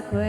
consecrate.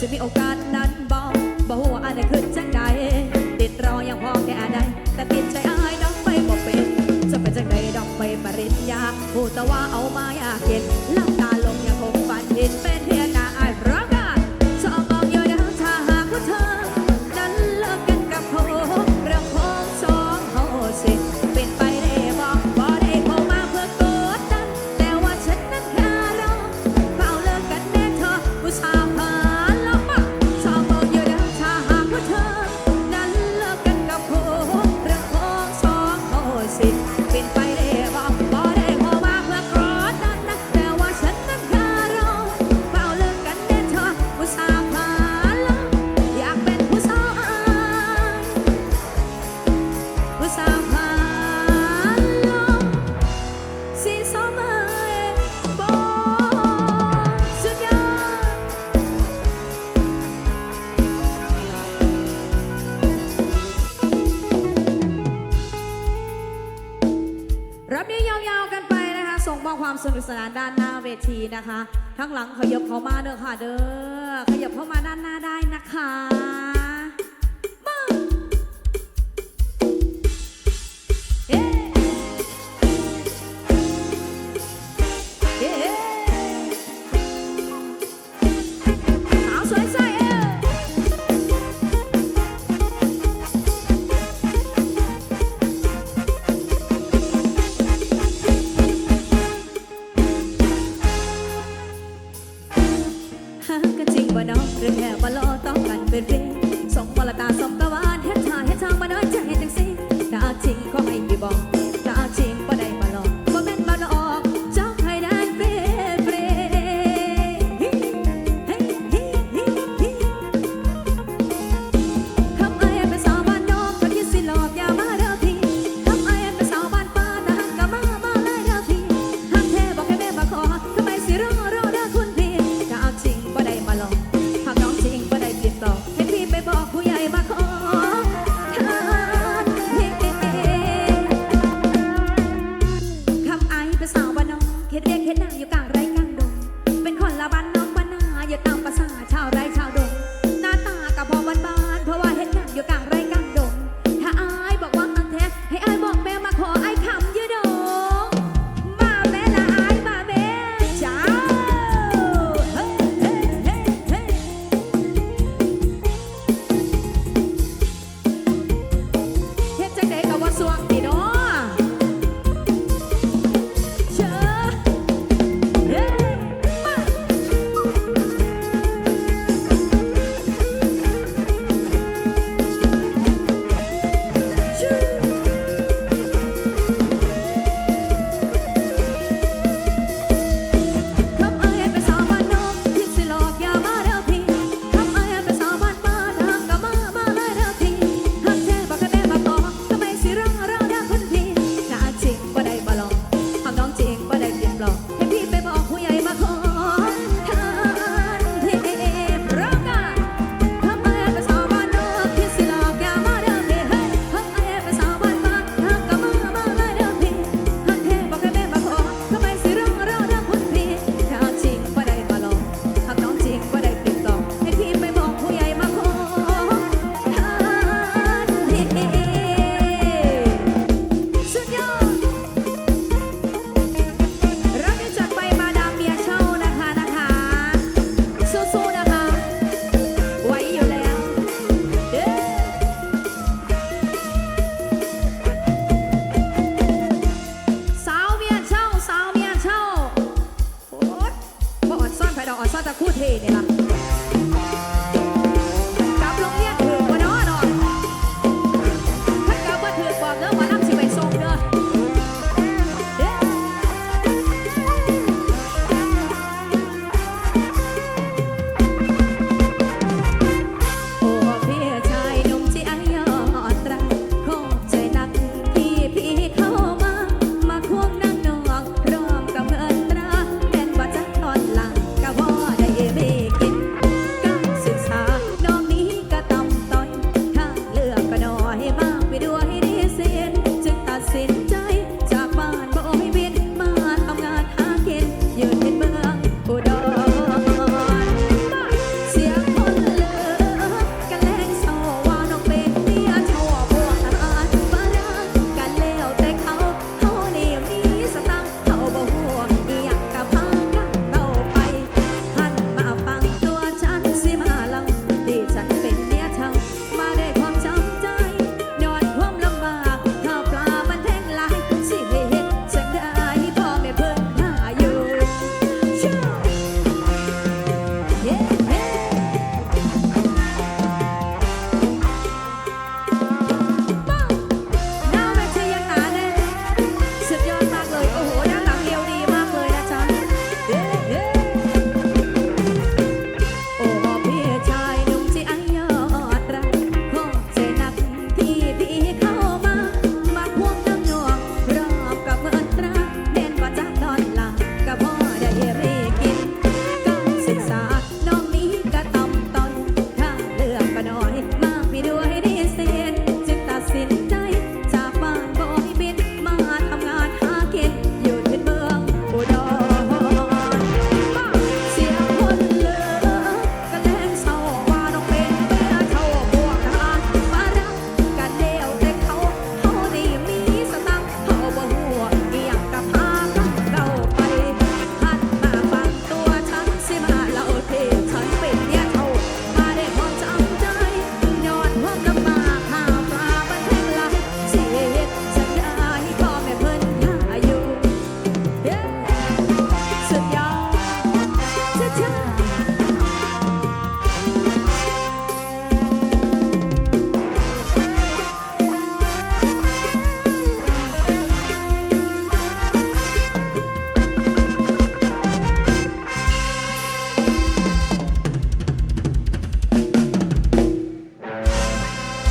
สิมีโอกาสนั้นบอกบอกว่าอะไรขึ้นจังใดติดรออย่างพอแก่ใดแต่ติดใจอายดองไม่บอกเป็น จะเป็นจังใดดอกไม่ปริญญาผู้ตะว่าเอามายากเก็บลับตาลงอย่างคงฝันเห็นเป็น safe นุกสนานด้านหน้าเวทีนะคะ ทั้งหลังขยับเข้ามาเด้อค่ะเด้อขยับเข้ามาด้านหน้าได้นะคะ เรือแค่ว่ารอต้องกันเป็นเรื่องสองบอลตาสองต